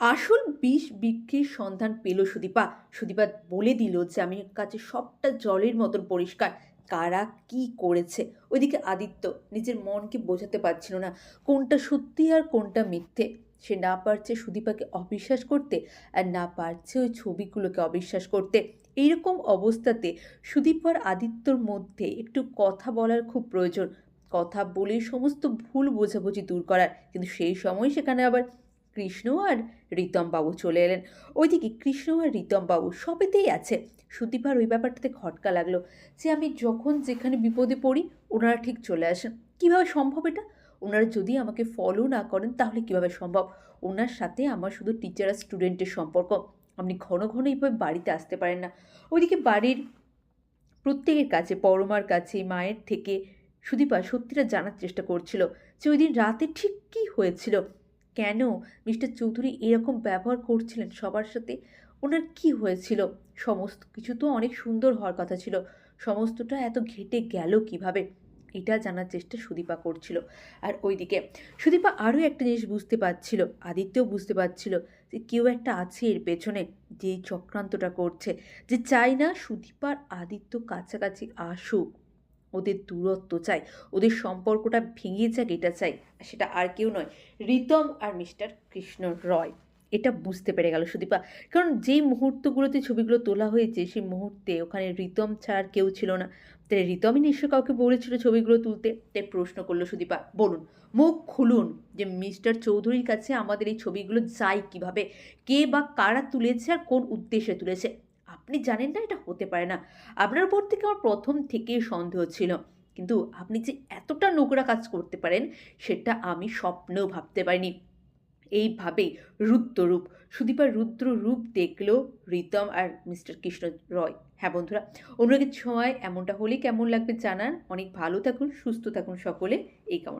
আসল বিষ বিক্রির সন্ধান পেল সুদীপা। সুদীপা বলে দিল যে, আমি কাছে সবটা জলের মতন পরিষ্কার। কারা কি করেছে? ওইদিকে আদিত্য নিজের মনকে বোঝাতে পারছিল না, কোনটা সত্যি আর কোনটা মিথ্যে। সে না পারছে সুদীপাকে অবিশ্বাস করতে আর না পারছে ওই ছবিগুলোকে অবিশ্বাস করতে। এইরকম অবস্থাতে সুদীপ আর আদিত্যর মধ্যে একটু কথা বলার খুব প্রয়োজন। কথা বলে সমস্ত ভুল বোঝাবুঝি দূর করার। কিন্তু সেই সময় সেখানে আবার কৃষ্ণ আর রীতম বাবু চলে এলেন। ওইদিকে কৃষ্ণ আর রীতম বাবু সবেতেই আছে। সুদীপার ওই ব্যাপারটাতে খটকা লাগল যে, আমি যখন যেখানে বিপদে পড়ি, ওনারা ঠিক চলে আসেন। কীভাবে সম্ভব এটা? ওনারা যদি আমাকে ফলো না করেন, তাহলে কীভাবে সম্ভব? ওনার সাথে আমার শুধু টিচার আর স্টুডেন্টের সম্পর্ক। আপনি ঘন ঘন এইভাবে বাড়িতে আসতে পারেন না। ওইদিকে বাড়ির প্রত্যেকের কাছে, পরমার কাছে, মায়ের থেকে সুদীপা সত্যিটা জানার চেষ্টা করছিল যে ওই দিন রাতে ঠিক কী হয়েছিল? কেন মিস্টার চৌধুরী এরকম ব্যবহার করছিলেন সবার সাথে? ওনার কি হয়েছিল? সমস্ত কিছু তো অনেক সুন্দর হওয়ার কথা ছিল। সমস্তটা এত ঘেটে গেল কীভাবে? এটা জানার চেষ্টা সুদীপা করছিল। আর ওইদিকে সুদীপা আরও একটা জিনিস বুঝতে পারছিল, আদিত্যও বুঝতে পারছিল যে কেউ একটা আছে এর পেছনে যে চক্রান্তটা করছে, যে চাই না সুদীপার আদিত্য কাছাকাছি আসুক। ওদের দূরত্ব চাই, ওদের সম্পর্কটা ভেঙে যাক এটা চাই, সেটা আর কেউ নয়, রিতম আর মিস্টার কৃষ্ণ রয়। এটা বুঝতে পেরে গেল সুদীপা। কারণ যেই মুহূর্তগুলোতে ছবিগুলো তোলা হয়েছে, সেই মুহূর্তে ওখানে রিতম ছাড়া কেউ ছিল না। তাই রিতমই নিশ্চয় কাউকে বলেছিল ছবিগুলো তুলতে তাই প্রশ্ন করল সুদীপা, বলুন, মুখ খুলুন যে মিস্টার চৌধুরীর কাছে আমাদের এই ছবিগুলো যায় কীভাবে? কে বা কারা তুলেছে আর কোন উদ্দেশ্যে তুলেছে? আপনি জানেন না এটা হতে পারে না। আপনার উপর থেকে আমার প্রথম থেকেই সন্দেহ ছিল। কিন্তু আপনি যে এতটা নোংরা কাজ করতে পারেন, সেটা আমি স্বপ্নেও ভাবতে পারিনি। এইভাবেই রুদ্ররূপ সুদীপার রুদ্র রূপ দেখল রিতম আর মিস্টার কৃষ্ণ রয় হ্যাঁ বন্ধুরা, অনুরাগের সময় এমনটা হলে কেমন লাগবে জানান। অনেক ভালো থাকুন, সুস্থ থাকুন সকলে। এই কামনা।